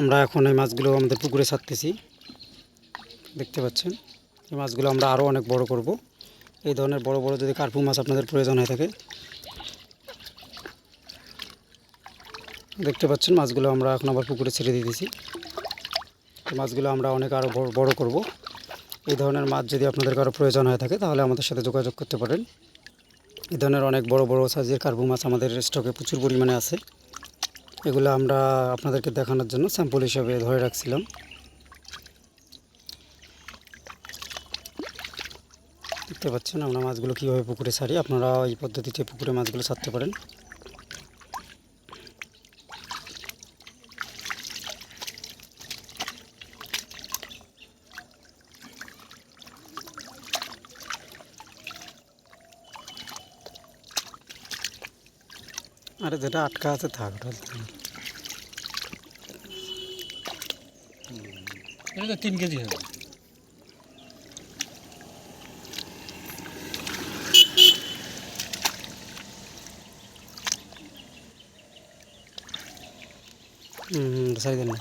আমরা এখন এই মাছগুলো আমাদের পুকুরে ছাড়তেছি। দেখতে পাচ্ছেন, এই মাছগুলো আমরা আরও অনেক বড় করব। এই ধরনের বড় বড় যদি কার্পু মাছ আপনাদের প্রয়োজন হয়ে থাকে। দেখতে পাচ্ছেন, মাছগুলো আমরা এখন আবার পুকুরে ছেড়ে এই মাছগুলো আমরা অনেক আরও বড় করব। এই ধরনের মাছ যদি আপনাদের কারও প্রয়োজন হয়ে থাকে, তাহলে আমাদের সাথে যোগাযোগ করতে পারেন। এই ধরনের অনেক বড় বড় সাইজের কার্পু মাছ আমাদের স্টকে প্রচুর পরিমাণে আছে। এগুলো আমরা আপনাদেরকে দেখানোর জন্য স্যাম্পল হিসাবে ধরে রাখছিলাম। দেখতে পাচ্ছেন আমরা মাছগুলো কীভাবে পুকুরে ছাড়ি, আপনারা এই পদ্ধতিতে পুকুরে মাছগুলো ছাড়তে পারেন। আরে যেটা আটকা আছে থাক ওটা থাক। এটা তো তিন কেজি হবে হুম হুম সাইজ না